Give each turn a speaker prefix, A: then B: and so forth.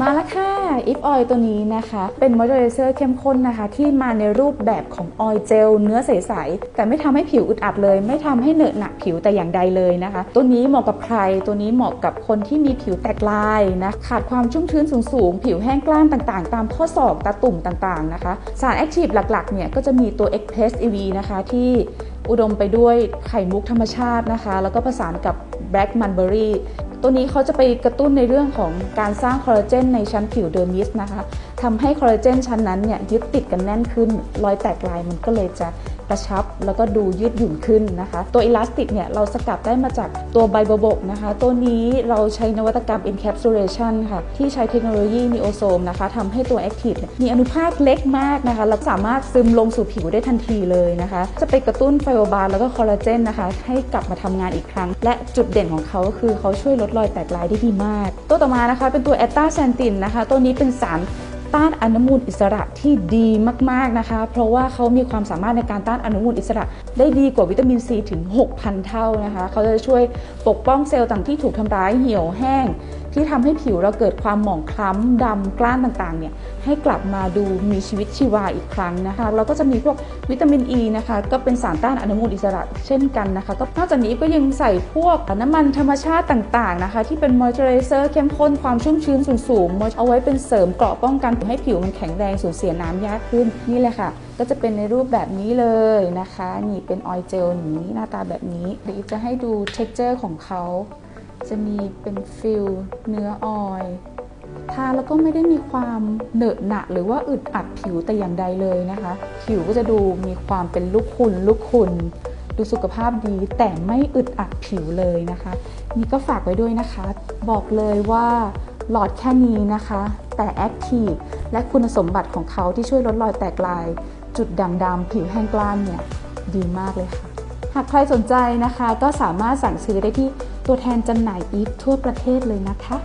A: มาแล้วค่ะ If Oil ตัวนี้นะคะ เป็น moisturizer เข้มข้นนะคะ ที่มาในรูปแบบของออยเจลเนื้อใส ๆ แต่ไม่ทำให้ผิวอึดอัดเลย ไม่ทำให้เหนอะหนักผิวแต่อย่างใดเลยนะคะ ตัวนี้เหมาะกับใคร ตัวนี้เหมาะกับคนที่มีผิวแตกลายนะขาดความชุ่มชื้นสูง ๆ ผิวแห้งกล้านต่างๆ ตามข้อศอกตาตุ่มต่างๆนะคะ สารแอคทีฟหลัก ๆ เนี่ยก็จะมีตัว Express EV นะคะที่อุดมไปด้วยไข่มุกธรรมชาตินะคะ แล้วก็ผสานกับ Black Mulberry ตัวนี้เขาจะไปกระตุ้นในเรื่องของการสร้างคอลลาเจนในชั้นผิวเดอร์มิสนะคะ ทำให้คอลลาเจนชั้นนั้นเนี่ยยึดติดกันแน่นขึ้น รอยแตกลายมันก็เลยจะกระชับแล้วก็ดูยืดหยุ่นขึ้นนะคะ ตัวอิลาสติกเนี่ยเราสกัดได้มาจากตัวไบโบบกนะคะ ตัวนี้เราใช้นวัตกรรม encapsulation ค่ะ ที่ใช้เทคโนโลยีนีโอโซมนะคะทำให้ตัว Active เนี่ยมีอนุภาคเล็กมากนะคะแล้วสามารถซึมลงสู่ผิวได้ทันทีเลยนะคะ จะไปกระตุ้นไฟโอบาร์แล้วก็คอลลาเจนนะคะให้กลับมาทำงานอีกครั้ง และจุดเด่นของเขาก็คือเขาช่วยลดรอยแตกลายได้ดีมาก ตัวต่อมานะคะเป็นตัวแอตตาแซนตินนะคะ ตัวนี้เป็นสาร ต้านอนุมูลอิสระที่ดีมาก ๆนะคะ เพราะว่าเขามีความสามารถในการต้านอนุมูลอิสระได้ดีกว่าวิตามินซีถึง 6,000 เท่านะคะ เขาจะช่วยปกป้องเซลล์ต่างที่ถูกทำร้ายเหี่ยวแห้ง ที่ทำให้ผิวเราเกิดความหมองคล้ำดำกล้านต่างๆเนี่ยให้กลับมาดูมีชีวิตชีวาอีกครั้งนะคะแล้วก็จะมีพวกวิตามินอ e ีนะคะก็เป็นสารต้านอนุมูลอิสระเช่นกันนะคะก็นอกจากนี้ก็ยังใส่พวกน้ำมันธรรมชาติต่างๆนะคะที่เป็นมอยเจอไรเซอร์เข้มข้นความชุ่มชื้นสูงๆเอาไว้เป็นเสริมเกราะป้องกันให้ผิวมันแข็งแรงสูญเสียน้ำยากขึ้นนี่เลยค่ะ ก็จะเป็นในรูปแบบนี้เลยนะคะ นี่เป็นออยเจลนี้หน้าตาแบบนี้เดี๋ยวจะให้ดู t e x t อร์ของเขา จะมีเป็นฟิลเนื้อออยทาแล้วก็ไม่ได้มีความเหนอะหนะหรือว่าอึดอัดผิวแต่อย่างใดเลยนะคะ ผิวก็จะดูมีความเป็นลูกคุณลูกคุณดูสุขภาพดีแต่ไม่อึดอัดผิวเลยนะคะ นี่ก็ฝากไว้ด้วยนะคะ บอกเลยว่าหลอดแค่นี้นะคะ แต่แอคทีฟและคุณสมบัติของเขาที่ช่วยลดรอยแตกลาย จุดด่างดำผิวแห้งกล้านเนี่ย ดีมากเลยค่ะ หากใครสนใจนะคะก็สามารถสั่งซื้อได้ที่ ตัวแทนจำหน่ายอีฟทั่วประเทศเลยนะคะ